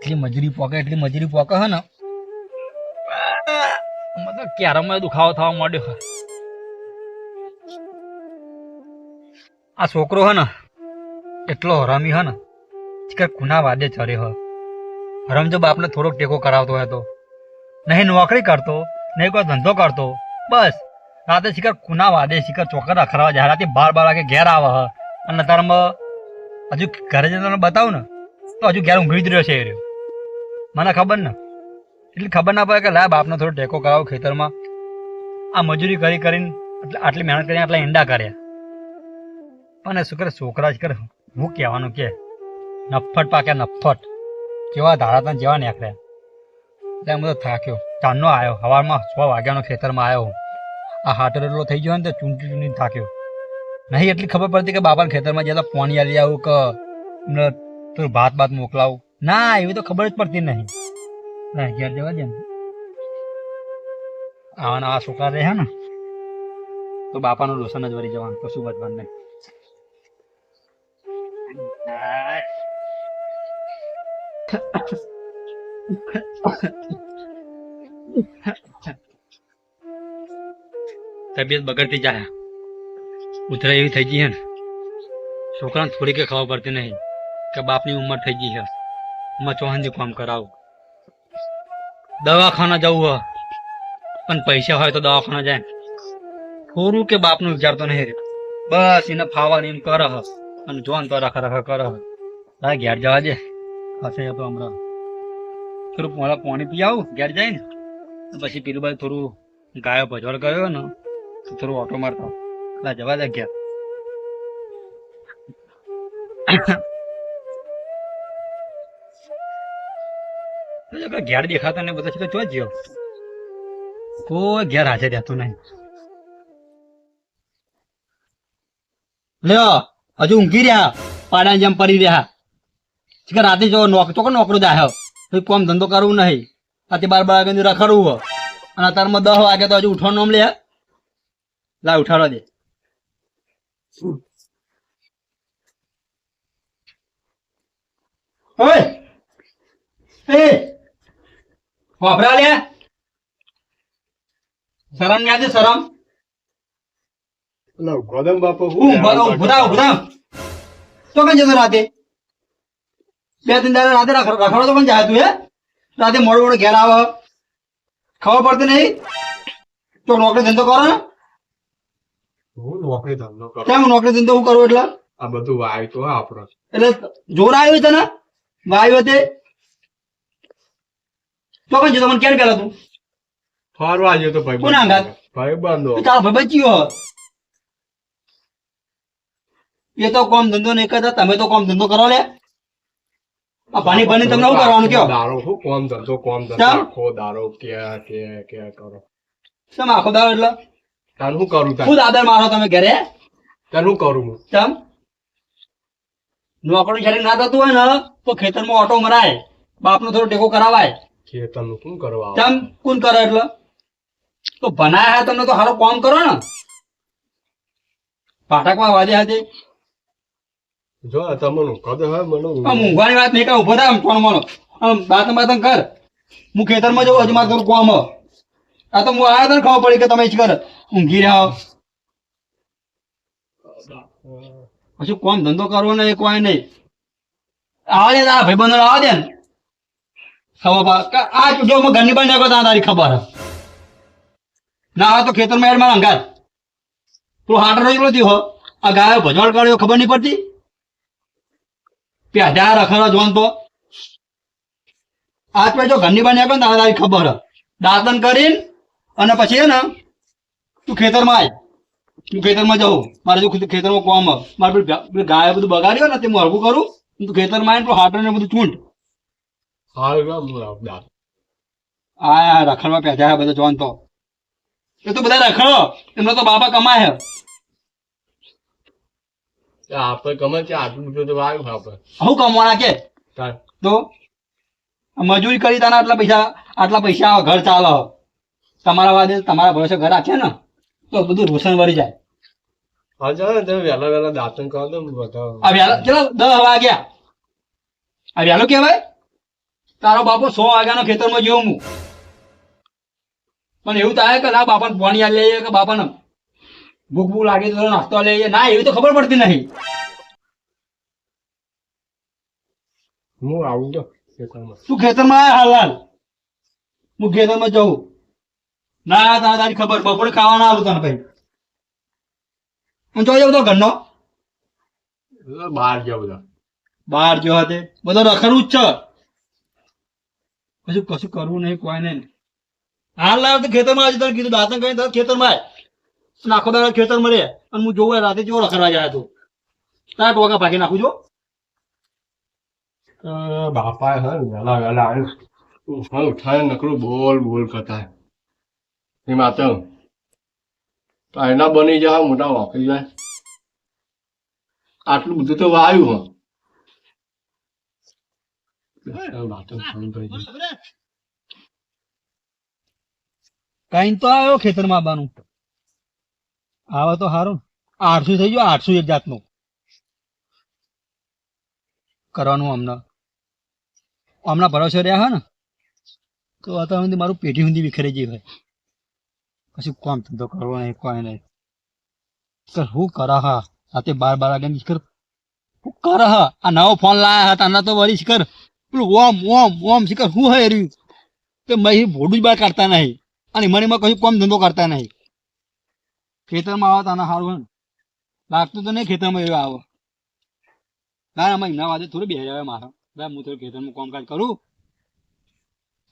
એટલી મજૂરી પોકે, એટલી મજૂરી પોકે હે ને? મતલબ ક્યારામાં દુખાવો થવા માંડ્યો આ છોકરો હે ને, એટલો હરામી હે ને, કે કુના વાદે ચરે હ. હરામ જો બાપને થોડોક ટેકો કરાવતો હોય તો. નહીં નોકરી કરતો, નહીં કોઈ ધંધો કરતો, બસ. રાતે શિખર કુના વાદે શિખર ચોકર અખરાવા જાય, રાતે બાર બાર વાગે ઘેર આવે હ. અને તારમાં હજુ ઘરે જઈને બતાવું ને, તો હજુ ઘેર ઊંઘી જ રહ્યો છે એ રહ્યો. મને ખબર ને. એટલી ખબર ના પડે કે લા, બાપનો થોડો ટેકો કરાવો ખેતરમાં. આ મજૂરી કરી કરીને આટલી મહેનત કરીને આટલા ઈંડા કર્યા પણ શું કરે છોકરા જ કરે. હું કહેવાનું કે નફ્ફટ પાક્યા નફ્ફટ. કેવા ધારા તને જેવા નીકળ્યા. એટલે હું તો થાક્યો. ચાંદનો આવ્યો સવારમાં છ વાગ્યાનો ખેતરમાં આવ્યો. આ હાટો એટલો થઈ ગયો ને તો ચૂંટી ચૂંટીને થાક્યો. નહીં એટલી ખબર પડતી કે બાપાને ખેતરમાં જતા પાણી આલી આવું કે એમને ભાત ભાત મોકલાવું. ના, એવી તો ખબર જ પડતી નહીં. ના, ઘેર જવા દે આવા નવા છોકરા રહે ને, તો બાપાનું લોસન જ વળી જવાનું, કશું બધવાનું નહીં. તબિયત બગડતી જાય. ઉતરાય એવી થઈ ગઈ હે ને. છોકરાને થોડી કે ખબર પડતી નહીં કે બાપની ઉંમર થઈ ગઈ છે એમાં ચોહાનથી કામ કરાવું. દવાખાના જવું હોય, પણ પૈસા હોય તો દવાખાના જાય. થોડું કે બાપનું વિચારતો નહીં બસ એને ફાવાની એમ કર હ. અને જોન તો રખા રખા કર હ. હા ઘેર જવા દે. હશે તો હમણાં. થોડું પોલા પાણી પી આવું, ઘેર જાય ને પછી પેલું બાજુ થોડું ગાયો ભજવાળ ગયો ને, તો થોડું ઓટો મારતો. જવા દે ઘેર. ઘેર દેખાતા ને બધા છે તો જો જ્યો કોઈ ઘેર હાજર રહેતું નહીં. લ્યો, હજુ ઊંઘી રહ્યા પાડા જેમ પડી રહ્યા. કે રાતે જો નોક ચોકો નોકરો જાય કોઈ કોમ ધંધો કરવું નહીં. રાતે બાર બાર વાગે રખડવું હો અને અત્યારમાં દસ વાગે તો હજુ ઉઠવાનું નામ લે. લા, ઉઠાડો દે. ઓય! એ! વાપરા લે. શરમ યાદ છે શરમ? એટલે ગોદમ બાપુ હું ઊભા ઊભા તો કઈ જતો રાતે? બે ત્રણ દાડા રાતે રખ- રખડો તો પણ જાય તું હે? રાતે મોડું મોડું ઘેર આવે. ખબર પડતી નહીં? તો નોકરી ધંધો કરો ને હું નોકરી ધંધો કરું? કેમ નોકરી ધંધો હું કરું એટલે? આ બધું વાયુ તો આપણો એટલે જોર આવ્યું છે ને? વાયુ તે તો પણ જો તમને કેમ પેલા તું? ફરવા ગયો તો ભાઈ કોના અંગાત? ભાઈ બંધો. ચાલો ભાઈ બચ્યો એ તો કોમ ધંધો નહીં કરતા તમે તો કોમ ધંધો કરો લે. પાણી પાણી તમને શું કરવાનું કયો? દારો શું કોમ ધંધો કોમ ધંધો. આખો દારો કે કે કે કરો? શેમ આખો દારો એટલે? તાર શું કરું તાર? ખુદ આદર મારો તમે ઘરે? તાર શું કરું હું? ચમ. નોકરી જ્યારે ના થતું હોય ને તો ખેતરમાં ઓટો મરાય. બાપનો થોડો ટેકો કરાવાય. ખેતરનું શું કરવા ચમ કોણ કરે એટલે? તો ભણાયા હે તમને તો સારો કામ કરો ને. પાઠકમાં વાજે હાજે જો તમને કદ હે મને આમ ઊંઘવાની વાત નહીં કર ઊભો થાય ફોન મારો આમ બાતમ બાતમ કર. હું ખેતરમાં જઉં હજુ મારે કામ. આ તો હું આયા તને ખબર પડી કે તમે જ કર. ઊંઘી રહ્યા. પછી કોમ ધંધો કરવો ને કોઈ નહીં. આવે તારા ભાઈબંધો આવે ને. ખબર પા કે આ જો હું ઘરની નીકળો ત્યાં તારી ખબર. ના આવે તો ખેતરમાં એડ મારા અંગાત. તું હાટર હો. આ ગાયો ભજવાડ કર્યો ખબર નહીં પડતી? પ્યાજા રખડો જોન તો. આજ પછી જો ઘરની બહાર નીકળો ને તારે ખબર. દાંતન કરીને અને પછી ને તું ખેતરમાં આય. હું ખેતરમાં જાઉં. મારે જો ખેતરમાં કોમ મારે ગાયો બધું બગાડ્યો ને તે હું હરવું કરું. તું ખેતરમાં આવીને પેલું હાટર ને બધું ચૂંટ. આ રખડવા પેજા બધા જોન તો. એ તો બધા રખડો. એમનો તો બાપા કમાય હે આપણે ગમે ત્યાં આટલું બધું તો આવ્યું આપણે હું કમાવાના કે? તો? મજૂરી કરી તાના આટલા પૈસા આટલા પૈસા ઘર ચાલે. તમારા વાદે તમારા ભરોસે ઘર રાખે ને તો બધું રોશન વળી જાય. હા ચાલો તમે વહેલા વહેલા દાંતન કરો તો બધા આ વહેલા ચલો દસ વાગ્યા. આ વહેલો કહેવાય? તારો બાપો સો વાગ્યાનો ખેતરમાં જોઉં હું. પણ એવું થાય કે ના બાપાને પાણી આ લઈએ કે બાપાને ભૂખ ભૂખ લાગે તો નાસ્તો લઈએ. ના એવી તો ખબર પડતી નહીં. હું આવું તો ખેતરમાં. તું ખેતરમાં આય હાલ હાલ. હું ખેતરમાં જઉં. ના તારા તારી ખબર. બપોરે ખાવાના આવું તને ભાઈ. હું જોઈ જાઉં તો ઘરનો. બહાર જાઉં બહાર જો તે. બધો રખડવું જ છે. કશું કશું કરવું નહીં, કોઈ નહીં. હાલ લાવ્યો ખેતરમાં આજે તને કીધું દાંતન કઈ તરત ખેતરમાં આખો દાડો ખેતરમાં રે? અને હું જોઉં રાતે જેવો રખડવા જાય તું. તારા ટોકા ભાગી નાખું છો બાપા હે વેલા વહેલા હા ઉઠાય નકરું બોલ બોલ કરતા. એ તો એના બની જાય મોટા વાપરી જાય. આટલું બધું તો વાયું હો. કઈ તો આવ્યો ખેતરમાં આવવાનું આવે તો સારું આઠસો થઈ ગયો આઠસો એક જાતનું કરવાનું હમણાં હમણાં ભરોસે રહ્યા હા ને તો અત્યારે મારું પેઢી સુધી વિખરી ગઈ હોય પછી કોમ ધંધો કરવો નહીં કોઈ નહીં કર હું કરા હા રાતે બાર બાર વાગ્યા શિખર હું કર હા આ નવો ફોન લાયા હતા આના તો વળી શિખર પેલું ઓમ ઓમ ઓમ શિખર શું હે રહ્યું કે મહી ભોડું જ બહાર કાઢતા નહીં. અને મને એમાં કશું કોમ ધંધો કરતા નહીં. ખેતરમાં આવે તો આના સારું હોય લાગતું તો નહીં ખેતરમાં એવું આવે. ના ના એના વાદે થોડું બેહજ આવે મારા. ભાઈ હું થોડું ખેતરમાં કામકાજ કરું.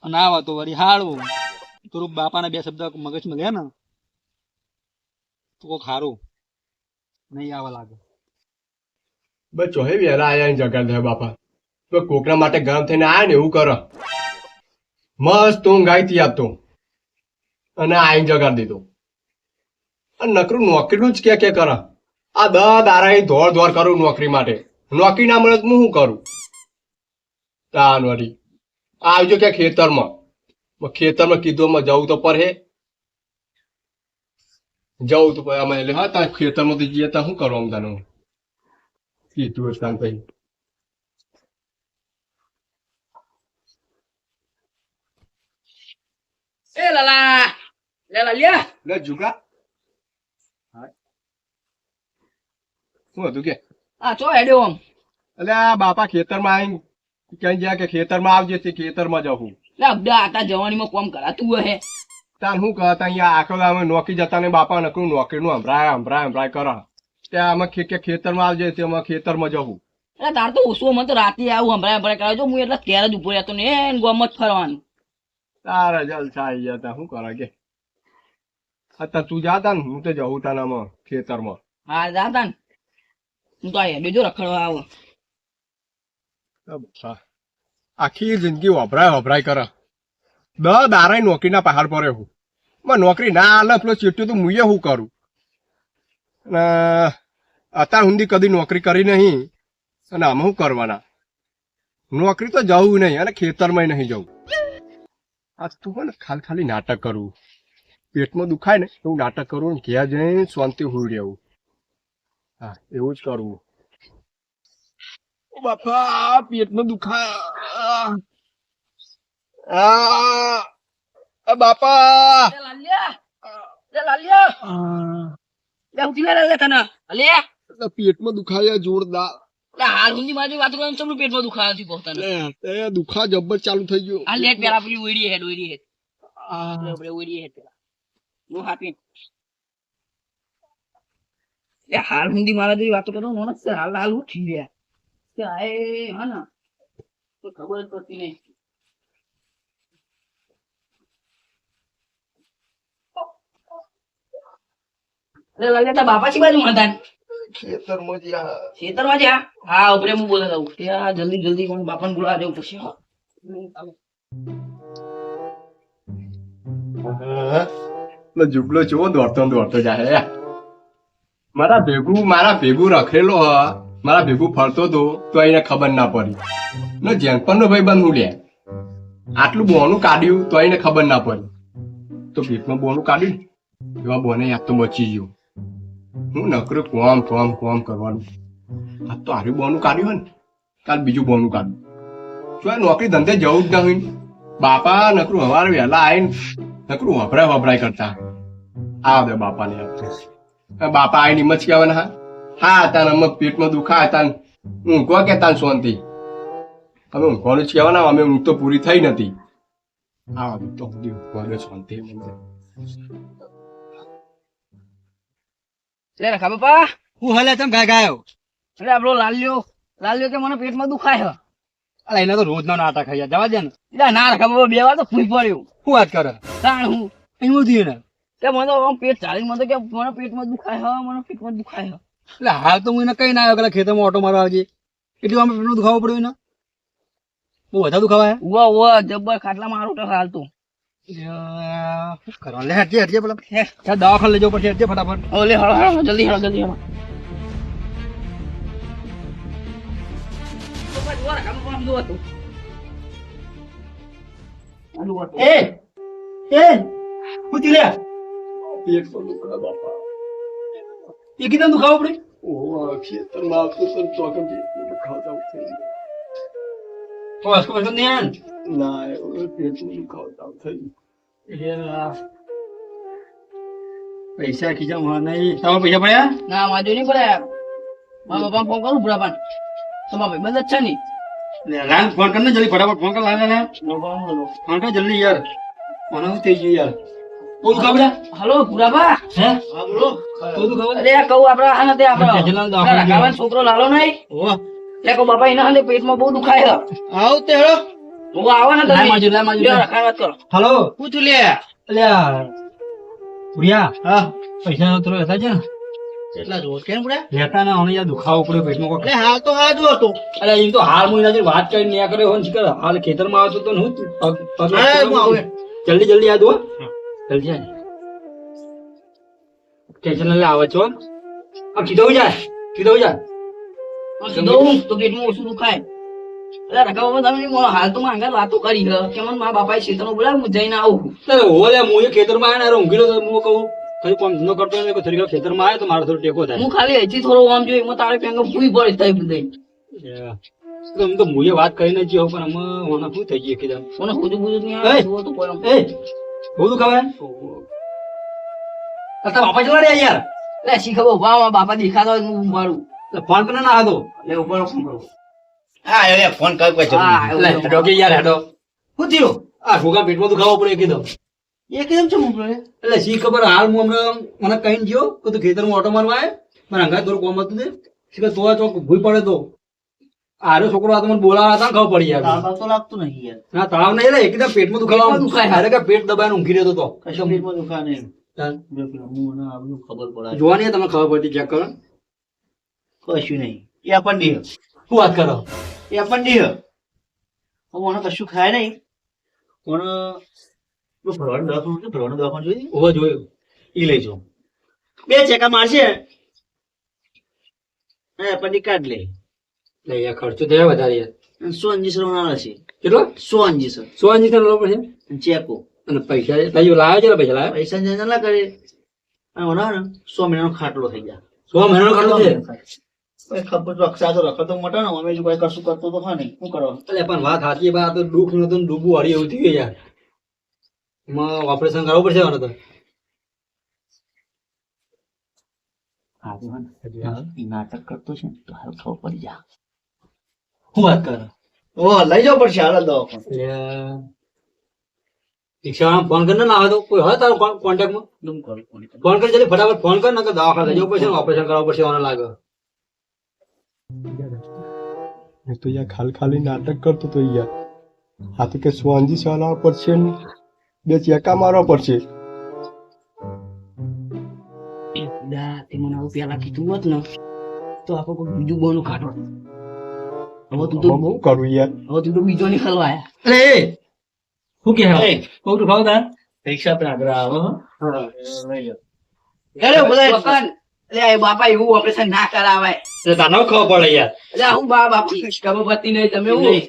અને આવે તો વળી સારું થોડું બાપાના બે શબ્દ મગજમાં ગયા ને. તો કોક સારું નહીં આવવા લાગે. બસ ચોહે વહેલા આયા જગા બાપા. તો કોકરા માટે ગરમ થઈને આયા ને એવું કરો. મસ્ત ઊંઘ આઈતી આપતો અને આઈને જગાડી દીધો. અને નકરું નોકરીનું જ કે કે કર. આ દ દારા ધોર દોડ કરું નોકરી માટે. નોકરી ના મળે તો હું શું કરું? તાન વળી. આવજો કે ખેતરમાં. ખેતરમાં કીધું જવું તો પડે. જવું તો અમે એટલે હા ત્યાં ખેતરમાં તો જઈએ ત્યાં શું કરવા તાનું? કીધું હશે તાન એ લાલા લાલા લ્યા લે જુગા શું હતું કે? આ ચો હેડ્યો આમ એટલે આ બાપા ખેતરમાં આવીને ક્યાંય ગયા કે ખેતરમાં આવજે તે ખેતરમાં જવું અબડા આતા જવાનીમાં કોમ કરાતું હે. તાર શું કહતા અહીંયા આખો અમે નોકરી જતા ને બાપા નકરું નોકરીનું હંભરાય હંભરાય હંભરાય કરા. ત્યાં અમે કે ખેતરમાં આવજે તે અમે ખેતરમાં જવું એટલે તાર તો ઓછું મને તો રાતે આવું હંભરાય હંભરાય કરાવજો. હું એટલે ત્યારે જ ઊભો રહેતો ને ગોમ જ ફરવાનું. તારા જલસા આવી ગયા તા શું કરે કે? અત્યારે તું જાતા ને હું તો જવું તાને આમાં ખેતરમાં. હા જાતા ને? હું તો અહીંયા બીજો રખડવા આવો. આખી જિંદગી વપરાય વપરાય કરે. દ દારાય નોકરીના પહાડ પર હું માં નોકરી ના આલે પેલો ચીટ્યું તો મુએ હું કરું? અને અત્યાર સુધી કદી નોકરી કરી નહીં. અને આમાં શું કરવાના? નોકરી તો જવું નહીં અને ખેતરમાં નહીં જવું. આ તું હોય ને ખાલી ખાલી નાટક કરવું પેટમાં દુખાય ને એવું નાટક કરવું ને ઘેર જઈને શાંતિ હોઈ રહેવું. હા એવું જ કરવું બાપા પેટમાં દુખાય. આ, આ આ બાપા. લાલિયા લાલ્યા લે લાલ્યા. લે ઉઠી લે લે તને. લે એટલે પેટમાં દુખાય જોરદાર. હાલ હુંદી મારી વાત કરવાનું ચમનું પેટમાં દુખાવા થી પહોંચતા. એ દુખા જબ્બર ચાલુ થઈ ગયું. આ લેટ પેલા પેલી ઓઈડી હેડ ઓઈડી હેડ. આપણે ઓઈડી હેડ પેલા. નો હાપી લે હાલ હુંદી મારા જેવી વાતો કરો નસ હાલ હાલ ઉઠી રહ્યા. કે આય હા ના. તો ખબર જ પડતી નહીં. બાપા બાજુ હતા? ખેતરમાં જ્યાં ખેતરમાં જા હા ઉપરે હું બોલે દઉં ત્યાં જલ્દી જલ્દી કોણ બાપાને બોલાવા જવું પડશે હો. એટલે જુગલો દોડતો દોડતો જાય મારા ભેગું મારા ભેગું રખેલો હ. મારા ભેગું ફરતો તો તો એને ખબર ના પડી. ને જેનપણ નો ભાઈ બંધ લે. આટલું બોનું કાઢ્યું તો એને ખબર ના પડી. તો પેટમાં બોનું કાઢ્યું એવા બોને યાદ તો બચી ગયો. હું નકરું કોમ કોમ કોમ કરવાનું. આ તો હારું બોનું કાઢ્યું હોય ને, કાલ બીજું બોનું કાઢ્યું જો નોકરી ધંધે જવું જ નહીં બાપા નકરું હવારે વહેલા આવીને નકરું વપરાય વપરાય કરતા. આવે બાપાને બાપા આવીને એમ જ કહેવાના હા? હા તાન અમે પેટમાં દુખા, હું ઊંઘવા કે તાન શાંતિ અમે ઊંઘવાનું જ કહેવાના, અમે ઊંઘ તો પૂરી થઈ નથી. આ તો શાંતિ મને લે રખા બાપા હું હલે તમ ગાય ગાયો. અરે આપણો લાલ્યો લાલ્યો કે મને પેટમાં દુખાય અલા એના તો રોજ નો નાટક ખાઈ જવા દે ને. એટલે ના રખા બાપા બે વાર તો ફૂઈ પડ્યું. શું વાત કરે? તાણ હું. અહીં થયું ને કે મને તો પેટ ચાલી મને તો કે મને પેટમાં દુખાય હા મને પેટમાં દુખાય એટલે હાલ તો હું એને કઈ ના આવ્યો પેલા ખેતરમાં ઓટો મારવા આવજે. એટલું આમ પેટનું દુખાવું પડ્યું ને બહુ વધારે દુખાવા ઉવા ઉવા જબ્બર ખાટલા મારું તો. હાલતું શું કરવા લે હટજે હટજે પેલા. ત્યાં દવાખાને લઈ જવું પડશે હટજે ફટાફટ. ઓલે હળો હળો જલ્દી હળો જલ્દી હળો. એ એ હું લે. બાપા. એ કીધું દુખાવો પડે? આવતો ચોકમ. તો નહીં આવે ના એવું પેટમાં દુખાવતા થઈ ગયું. ને પૈસા ખીચા માં નહીં તમારે પૈસા પડ્યા ના વાંધો નહીં મારા પપ્પા ફોન કરું બુરા તમારા ભાઈ બંધ જ છે નહીં લાલ ફોન કર ને જલ્દી ફટાફટ ફોન કર લાલ ફોન કર જલ્દી યાર મને થઈ ગયું યાર હલો બુરાબા હે બહુ અરે કહું આપડે આ નથી આપડે છોકરો લાલો નહીં એટલે કહું બાપા એના પેટમાં બહુ દુખાય આવ તે હું આવો ને માજુ, માજુ, વાત કરો હલો? હું તું લે અલ્યા પુરિયા હા. પૈસા થોડો લેતા છે ને? કેટલા જોવો કેમ પડે લેતા ના હવે યાર દુખાવો પડ્યો પેટમાં કોઈ હાલ તો હાજુ હતો અરે એમ તો હાલ હું એના વાત કરીને ન્યા કર્યો હોય શીખર હાલ ખેતરમાં આવતો તો હું. જલ્દી જલ્દી આ દો જલ્દી લે આવે છો. આ કીધું જાય કીધું જાય કીધું? તો પેટમાં ઓછું દુખાય. રખા બાપા તમે હાલ તો માંગા વાતો કરી છે કે મને મારા બાપાએ શેતનો બોલાવ હું જઈને આવું અરે હો હું એ ખેતરમાં આવ્યો ને અરે તો હું કહું કઈ કામ ધંધો કરતો નથી થોડી વાર ખેતરમાં આવ્યો તો મારો થોડો ટેકો થાય. હું ખાલી હજી થોડો આમ જોઈ એમાં તારે પેંગો ફૂઈ પડે તઈ બધી તો તો મુએ વાત કરીને જ પણ અમે ઓના શું થઈ ગયે કીધું નહીં તો કોઈ એ બહુ દુખાવે તારા બાપા જવા રહ્યા યાર? લે શી ખબર ઊભા મારા બાપા દેખાતા હું મારું ફોન પણ ના હતો એટલે ઉપર ફોન કરું. હા એ ફોન કર કોઈ જરૂર યાર હેડો શું થયું? આ છોકરા પેટમાં દુખાવો પડે કીધું એ કેમ છે મોકલો એટલે શી ખબર હાલ હું હમણાં મને કહીને ગયો કે તું ખેતરમાં ઓટો મારવા આવે મને હંગાત થોડું કોમ હતું તે. શી ખબર તો આ ચોક ભૂઈ પડે તો. આરો છોકરો આ તો મને બોલાવા હતા ને ખબર પડી યાર. તો લાગતું નહીં યાર. ના તાવ નહીં લે એકદમ પેટમાં દુખાવા દુખાય. હારે કે પેટ દબાઈને ઊંઘી રહ્યો તો. કશું પેટમાં દુખા નહીં. જોવાની તમને ખબર પડતી ચેક કરો. કશું નહીં. એ આપણને નહીં. શું વાત કરો? એ પણ નહીં. ઓનો કશું ખાય નહીં. પણ ભરવાનું દવાખાનું છે, ભરવાનું દવાખાનું જોઈ દીધું? જોયું. એ લઈ જાઉં. બે ચેકા મારશે. હા આપણને કાઢ લે. લઈ આ ખર્ચો થયા વધારે સો અંજીસર વાળા છે. કેટલો? સો અંજીસર સો અંજી તને લેવો પડશે ચેકો. અને પૈસા લઈ લાવ્યો છે પૈસા લાવ્યો? પૈસા ના કરે અને ઓના સો મહિનાનો ખાટલો થઈ ગયા સો મહિનાનો ખાટલો થઈ કોઈ ખબર તો તો રખડતો મોટા ને અમે કોઈ કશું કરતો તો હા નહીં. શું કરવા એટલે પણ વાત સાચી બા તો દુઃખ નતું ડૂબું હળી એવું થઈ યાર. ઓપરેશન કરાવવું પડશે તો નાટક કરતો છે ને તો હાલ ખબર પડી જા શું વાત કરે? ઓ લઈ જવો પડશે હાલ દવાખાને. રિક્ષાવાળા ફોન કરીને ના આવે તો કોઈ હોય તારો કોન્ટેક્ટમાં કોણ ફોન કરી જલ્દી ફટાફટ ફોન કર નકર દવાખાને જવું પડશે ઓપરેશન કરાવવું પડશે મને લાગે. હું તો યાર ખાલી ખાલી નાટક કરતો તો યાર આ તો કે સ્વાંજી ચલાવવા પડશે ને બે ચેકા મારવા પડશે દા તે મને આવું પેલા કીધું હોત ને તો આપણે કોઈ બીજું બોનું કાઢો હવે તું તો હવે કરું યાર હવે તું તો બીજો ની ખલવાયા અરે શું કે એ, બહુ ખાવ તાર પરીક્ષા પર આગળ આવો લઈ લો. અરે બધા અરે એ બાપા એવું ઓપરેશન ના કરાવાય. તને ખબર પડે યાર. એટલે હું બા બાપા ખબર પડતી નહીં તમે હું.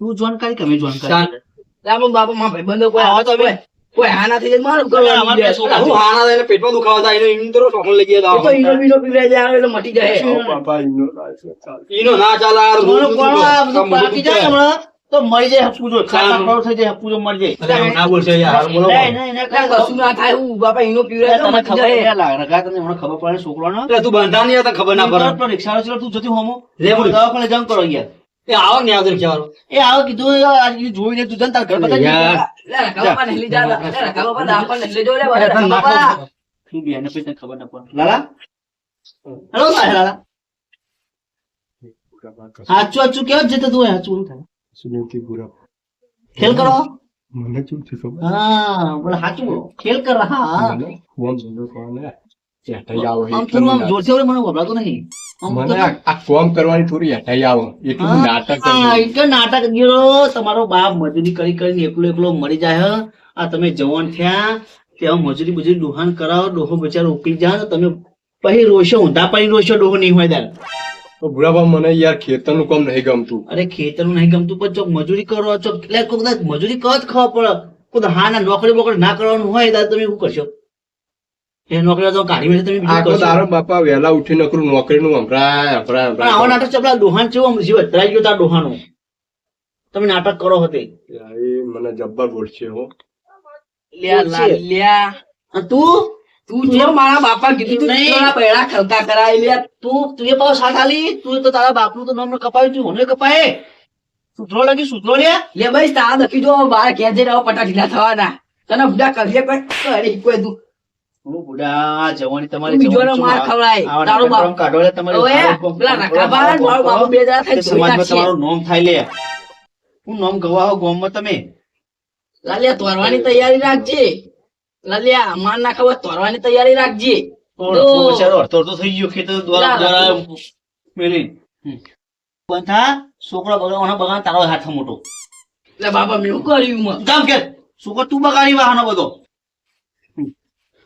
તું જાણકારી કે અમે જાણકારી રામ બાપા માં ભાઈ બંધો કોઈ આવો તો ભાઈ કોઈ હા થઈ જાય મારું કરવા હું હાના થઈને પેટમાં દુખાવા થાય એને તો સોકલ લઈ ગયા તો ઈનો બીનો પીવડાઈ જાય એટલે મટી જાય. બાપા ઈનો રાજ ચાલ. ઈનો ના ચાલે બધું બાકી જાય હમણાં? તો મરી જાય હપ્પુ જો ખાતા ખોરો થઈ જાય હપ્પુ જો મરી જાય. ના બોલશો યાર. બોલો નહીં, નહીં, નહીં, કશું ના થાય. હું બાપા એનો પીવડે તો તને ખબર લાગે રગા તને હમણાં ખબર પડે છોકરાનો? એટલે તું બંધા નહીં હતા ખબર ના પડે. રિક્ષાવાળો છે, તું જતી હોમો. લે બોલ. દવાખાને જમ કરો યાર એ આવો ને આવતો રિક્ષાવાળો એ આવો કીધું આજ કીધું જોઈ તું જન તાર ઘર. યાર. લે બાપા ને લઈ જા લે રખા બાપા દાપા લઈ જો લે ના બાપા. ખબર. તું બેન ને પછી ખબર ના પડે. લાલા? હેલો લાલા. હાચું હાચું કેવો જતો તું હાચું થાય સુનિલથી ગુરબ ખેલ કરો મને શું થયું ખબર હા બોલે સાચું ખેલ કર હા ફોન જોજો કોને ચેટાઈ આવો આમ થોડું આમ જોરથી બોલે મને વપરાતું નહીં મને આ આ કોમ કરવાની થોડી હટાઈ આવો એટલું નાટક તમારો બાપ મજૂરી કરી કરીને એકલો એકલો મરી જાય આ તમે જવાન થયા ત્યાં મજૂરી મજૂરી ડોહાન કરાવો ડોહો બચારો ઉકલી જાય તમે પછી રોશો ઊંધા પાણી રોશો ડોહો નહીં હોય ત્યારે તો બુઢાબા મને યાર ખેતરનું કામ નહીં ગમતું. અરે ખેતરનું નહીં ગમતું પણ ચોક મજૂરી કરો છો એટલે કદાચ મજૂરી કદ ખાવા પડે. કોઈ હા ના નોકરી બોકરી ના કરવાનું હોય દાદા તમે શું કરશો? એ નોકરી તો કાઢી મેળે તમે આ કરશો? બાપા વહેલા ઉઠી નકરું નોકરીનું હંભરાય હંભરાય પણ આવા નાટક ચપલા ડોહાન છે આમ જીવ અથડાઈ ગયો તાર ડોહાનો તમે નાટક કરો હતે. યાર, મને જબ્બર બોલશે હો. લ્યા લ્યા. તું? તું જો મારા બાપા કીધું તું નહીં. બૈરા ખલકા કરાય લ્યા. તું તું એ પાછો સાથ તું તો તારા બાપનું તો નામ કપાયું તું હોને કપાય સુધરો લાગી સુધરો લે લે ભાઈ તારા દખી જો પટા ઢીલા થવાના તને બુડા કરીએ કોઈ અરે કોઈ તું હું બુડા જવાની તમારી બીજોનો માર ખવડાય. તારો બાપ. કાઢો લે તમારી પેલા રકાબા મારો બાપુ બે જણા થઈને સમાજમાં તમારું નામ થાય લે હું નામ ગવાહો ગામમાં તમે તોરવાની તૈયારી રાખજે લાલિયા માર ના ખબર તોરવાની તૈયારી રાખજે. થઈ ગયો ખેતર દ્વારા મેલી. હમ. બંધ થા છોકરા બગાડવાના બગાડ તારો હાથ મોટો. એટલે મેં કર્યું માં જામ કે છોકરો તું બગાડી વાહનો બધો.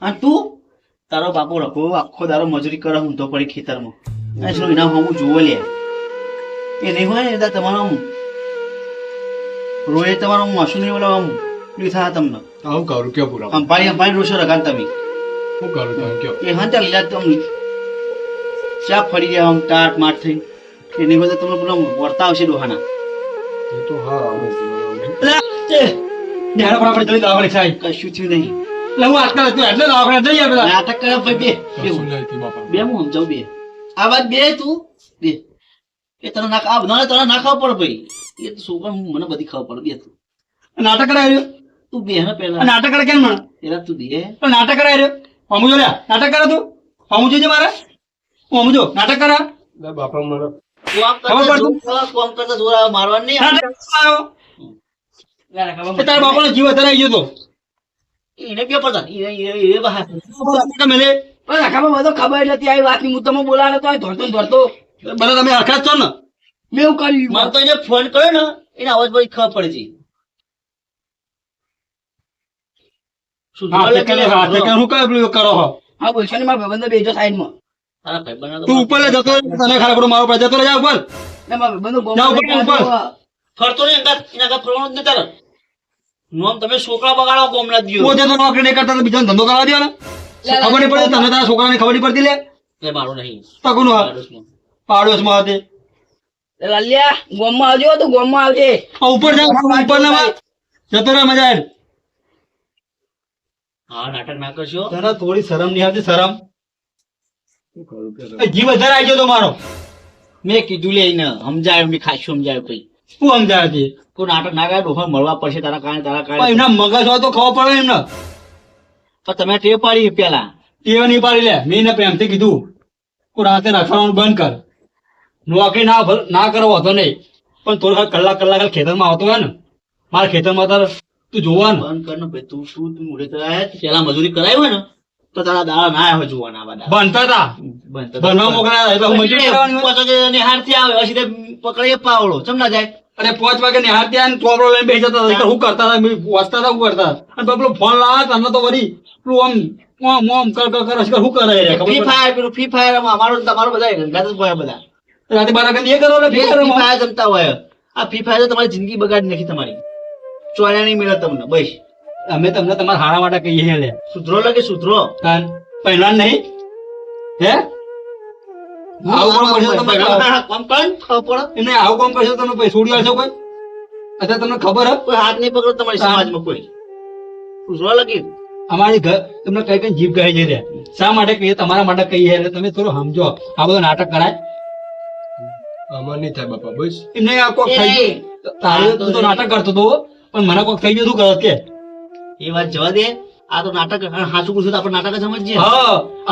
અને તું? તારો બાપુ રખો આખો દારો મજૂરી કરે હું તો પડી ખેતરમાં. અને શું એના હું જોવો લે. એ નહીં હોય ને તમારો રોએ તમારો માસું નહીં બોલાવ આમ પેલું થાય તમને હું કરું કયો બુઢાબા અંપાડી અંપાડી રોશો રખાન તમે હું કરું તમે કયો? એ હા ત્યાં લીલા તમ ચા ફરી ગયા આમ ટાટ માટ થઈ। એ નહીં હોય તો તમને પેલો વર્તા આવશે ડોહાના। એ તો હા નેહાડા ફટાફટ જલ્દી દવાખાને સાહેબ। કશું થયું નહીં। એટલે હું આજકાલ હતું એટલે દવાખાને જઈએ પેલા નાટક કરે ભાઈ બે બે હું। સમજાવું બે। આ વાત બે તું બે। એ તને ના આ તને ના ખબર પડે ભાઈ। એ તો છોકરા મને બધી ખબર પડે બે તું। નાટક કરાય રહ્યો તું બે ને પેલા. નાટક કરે કેમ મને પેલા તું દે પણ નાટક કરાય રે. હમુ જો લ્યા નાટક કરે તું. હમું જોજે મારે. હું હમું જો નાટક કરે. લે બાપા મારો. તું આમ ખબર કરતા પડતું? જોર- કોમ કરતા જોર નહીં નાટક આવ્યો. લે રકાબા એ તારા બાપાનો જીવ અત્યારે ગયો તો. એને કે પડતા. એને એ એ બહાર. તમે લે પણ રકાબા બધો ખબર નથી આવી વાતની હું તમે બોલાવે તો ધરતો ધોરતો ને બધા તમે હરખા જ છો ને? મેં એવું કર્યું. મારે તો એને ફોન કર્યો ને એને અવાજ બધી ખબર પડે છે. હા જોવા ટેકલે લાગે? હા ટેકલે હું કઈ કરો હો? હા બોલશો ને મારા ભાઈબંધો બેજો સાઈડમાં તારા ભાઈબંધના તો તું ઉપર લે જતો તને ખરાબ પડે મારો જતો રહે જા ઉપર ને મારા ભાઈબંધો જાઓ, ગોમમાં ઉપર, ઉપર. ફરતો નહીં એના એના કાંઈ જ નહીં તારે. નોમ તમે છોકરા બગાડો ગોમના દિયો પોતે તો નોકરી નહીં કરતા તો બીજાને ધંધો કરવા દો ને. ખબર નહીં પડતી તને તારા છોકરાને ખબર નહીં પડતી લે. એ મારું નહીં. હા. આડોશમાં. પાડોશમાં હતી. લાલિયા ગોમમાં આવજો તું ગોમમાં આવજે. ઉપર જા ઉપર ના જતો રહે મજા આવે. હા નાટક ના કરશો? તને થોડી શરમ નહીં આવતી શરમ? જીવ વધારે આવી ગયો તો મારો. મેં કીધું લે ને સમજાયો મેં ખાસું સમજાયો કઈ. શું સમજાય છે તું નાટક ના કરે ડોહા મળવા પડશે તારા કારણે તારા કારણે. એમના મગજ હોય તો ખબર પડે એમને. પણ તમે ટેવ પાડી પેલા. ટેવ નહીં પાડી લે મેં એને પ્રેમથી કીધું. તું રાતે રખડવાનું બંધ કર. નોકરી ના ના કરો હોતો નહીં. પણ થોડો કલાક કલાક ખેતરમાં આવતો હોય ને મારા ખેતરમાં તાર તું જોવાનું. બંધ કર ને ભાઈ તું શું તું ઉડે આયા પેલા મજૂરી કરાવી હોય ને તો તારા દાડા ના આવ્યા જોવાના આવા દાડા. ભણતા તા? બંધ ભણવા મોકલ્યા એટલે હું મજૂરી કરવાની પાછો પાંચ નિહારથી આવે સીધે પકડીએ પાવડો. ચમ ના જાય? અને પાંચ વાગે નિહાર ત્યાં ચોપડો લઈને બેસી જતા હતા. શું કરતા હતા? વાંચતા હતા શું કરતા? અને પેલો ફોન લાવે તને તો વળી પેલું આમ આમ આમ કર કર કર શું કરે રે ફ્રી ફાયર પેલું ફ્રી ફાયર અમારો તમારો બધા રંગાત જ હોય બધા. રાતે બાર વાગે એ કરો ને ફ્રી ફાયર જમતા હોય. આ ફ્રી ફાયર તમારી જિંદગી બગાડી નાખી તમારી. ચોર્યા નહીં મળે તમને બસ. અમે તમને તમારા હારા માટે કહીએ છીએ લે. સુધરો લાગે સુધરો? પહેલા નહીં. હે? અમારી ઘર તમને કઈ કઈ જીભ કહે છે શા માટે કહીએ? તમારા માટે કહીએ એટલે તમે થોડું સમજો. આ બધું નાટક કરાય. આમાં નહીં થાય બાપા બસ. એમને આ કોક થઈ તારે તું તો નાટક કરતો હતો પણ મને કોક થઈ ગયું શું કરત કે? એ વાત જવા દે. આ તો નાટક સાચું પૂછ્યું આપણે નાટક જ સમજીએ.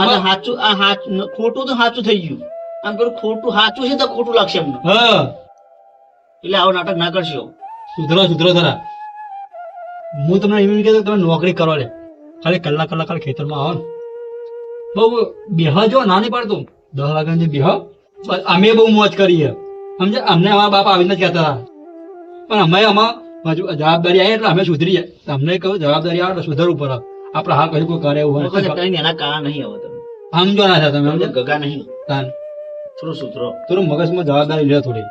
અને સાચું આ સાચું ખોટું તો સાચું થઈ ગયું. આમ પેલું ખોટું સાચું છે તો ખોટું લાગશે એમને. એટલે આવો નાટક ના કરશો. સુધરો સુધરો જરા. હું તમને એમ કહેતો તમે નોકરી કરો લે. ખાલી કલાક કલાક ખાલી ખેતરમાં આવો ને. બહુ બેહ જો ના નહીં પાડતું દસ વાગ્યા જે બેહ. અમે બહુ મોજ કરીએ. સમજે અમને અમારા બાપ આવીને જ કહેતા પણ અમે આમાં જવાબદારી આવી એટલે અમે સુધરીએ. તમને કહું જવાબદારી આવે એટલે સુધરવું પડે આપડે હા કશું કોઈ કરે એવું હોય કઈ એના કારણ નહીં હવે તમે. સમજો ના થાય તમે સમજે. ગગા નહીં. તાન. થોડું સુધરો. થોડું મગજમાં જવાબદારી લે થોડી.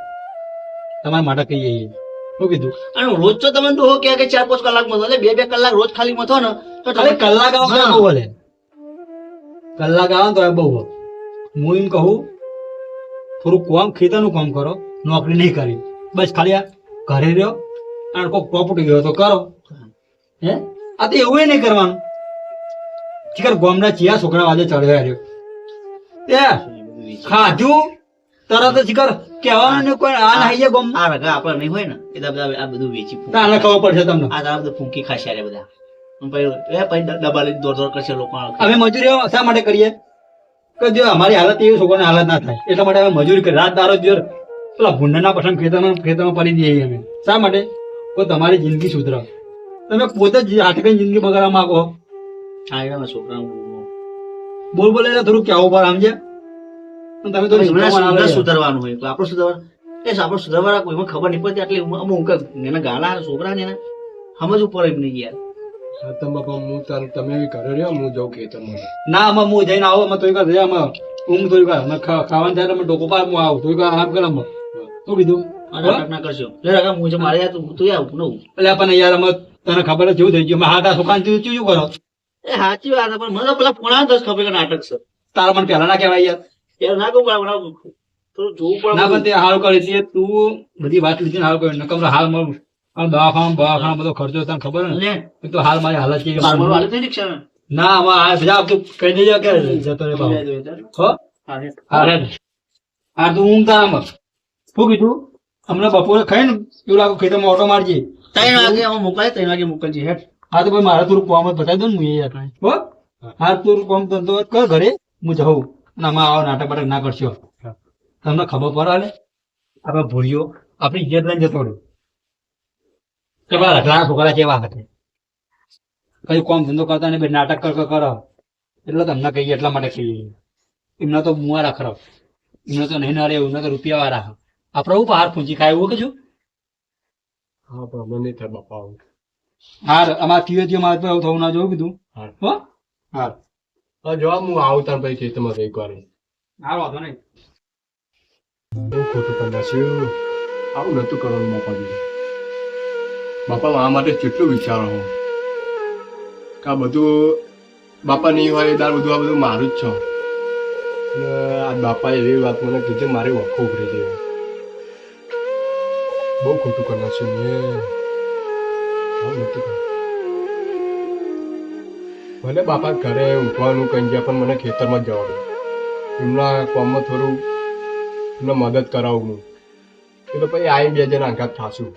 તમારા માટે કહીએ. શું કીધું? અને રોજ તો તમે ડોહો કે ચાર પાંચ કલાક મતો બે બે કલાક રોજ ખાલી મતો ને તો તમે કલાક આવો. બહુ કલાક આવો ને તો બહુ. હું એમ કહું થોડું કામ ખેતરનું કામ કરો નોકરી નહીં કરી. બસ ખાલી આ ઘરે રહ્યો અને કોઈ પ્રોપર્ટી ગયો તો કરો. હે? આ તો એવું નહીં કરવાનું. શિખર ગોમના ચિયા છોકરા વાજે ચડ્યા રહ્યો તે ખાધું? તરત જ શિખર કહેવાનું કોઈ આ નહીં ગોમ આ રગા આપણે નહીં હોય ને એ બધા આ બધું વેચી. તાને ખબર પડશે તમને. આ તારા બધું ફૂંકી ખાશે રે બધા. લઈને દોડ દોડ કરશે લોકો અમે મજૂરી શા માટે કરીએ? કે જો અમારી હાલત એવી છોકરાની હાલત ના થાય. એટલા માટે અમે મજૂરી કરી રાત દારો દિવસ પેલા ભૂંડના પસંદ ખેતરમાં ખેતરમાં પડી દઈએ અમે. શા માટે? તો તમારી જિંદગી સુધરો તમે પોતે જ હાથકઈ જિંદગી બગાડવા માંગો હા. એવા છોકરા બોલ બોલે એટલે થોડું કહેવું પડે સમજે તમે તો સુધારવાનું હોય આપણે સુધરવાનું. એ આપણે સુધારવા કોઈમાં ખબર નહીં પડતી એટલે અમુક એના ગાળા છોકરા ને સમજવું પડે એમને યાર હા તો બાપા હું તમે ઘરે રહ્યો હું જાઉં ખેતરમાં. ના આમાં હું જઈને આવો અમે તોય કરે અમે ઊંઘ તોય ખા- ખાવાનું થાય એટલે અમે ડોકો પાર હું આવું. તોય કરે આમ કરે શું કીધું નાટક કરશો લે રગા હું મારે યાર તું તું આવું નવું. એટલે આપણને યાર અમે તને ખબર જ થઈ ગયું. હાટા ચૂ કરો? એ સાચી વાત પણ મને પેલા પોણા દસ ખબર કે નાટક છે. તારા મને પેલા ના કહેવાય યાર. યાર ના કહું પણ થોડું જોવું ના પણ તે હાલ કરી છે તું બધી વાત લીધી હાલ કરી. નકમ તો હાલ મારું દવાખાના દવાખાના બધો ખર્ચો તને ખબર ને? એક તો હાલ મારી હાલત થઈ રિક્ષા ના. આ બધા તું કહી દેજો કે જતો રે બાબુ હો? હા હા તું ઊંઘતા આમ. શું કીધું? હમણાં બપોરે ખાઈને એવું લાગે ખેતરમાં ઓટો મારજે. ત્રણ વાગે હું મોકલાય ત્રણ વાગે મોકલજે હેઠ. હા તો ભાઈ મારે થોડું કોમ જ બતાવી દો ને હું એ આપણે હો? હા. થોડું કોમ ધંધો કર ઘરે હું જાઉં. અને આમાં આવો નાટક બાટક ના કરશો. તમને ખબર પડે ને આપણે ભૂલ્યો આપણી ઇજ્જત લઈને જતો રહ્યો. કે પેલા રખડાના છોકરા કેવા હતા કઈ કોમ ધંધો કરતા ને બે નાટક કર કર એટલે તમને કહીએ એટલા માટે કહીએ. એમને તો મુવા રાખરો એમને તો નહીં ના રે એમને તો રૂપિયા વાળા આપણે હું હાર પૂંજી ખાય એવું કે હા પણ મને થાય બાપા હાર અમારા તીવે તીવે મારે પર થવું ના જોયું કીધું. હા. હો? હાર. હા જવાબ હું આવું તાર પછી ખેતરમાં જઈ વાર. હાર વાંધો નહીં. બહુ ખોટું કરી નાખ્યું. આવું નતું કરવાનું બાપાજી. બાપા આ માટે કેટલું વિચારો હું કે આ બધું બાપા નહીં હોય તાર બધું આ બધું મારું જ છો. આ બાપાએ એવી વાત મને કીધી મારી વખો ઉભરી ગઈ બહુ ખોટું કરી છે મેં ભલે બાપા ઘરે ઉઠવાનું કંઈ ગયા પણ મને ખેતરમાં જ જવા એમના કોમમાં થોડું એમને મદદ કરાવું હું એ પછી આવી બે જણ આઘાત થાશું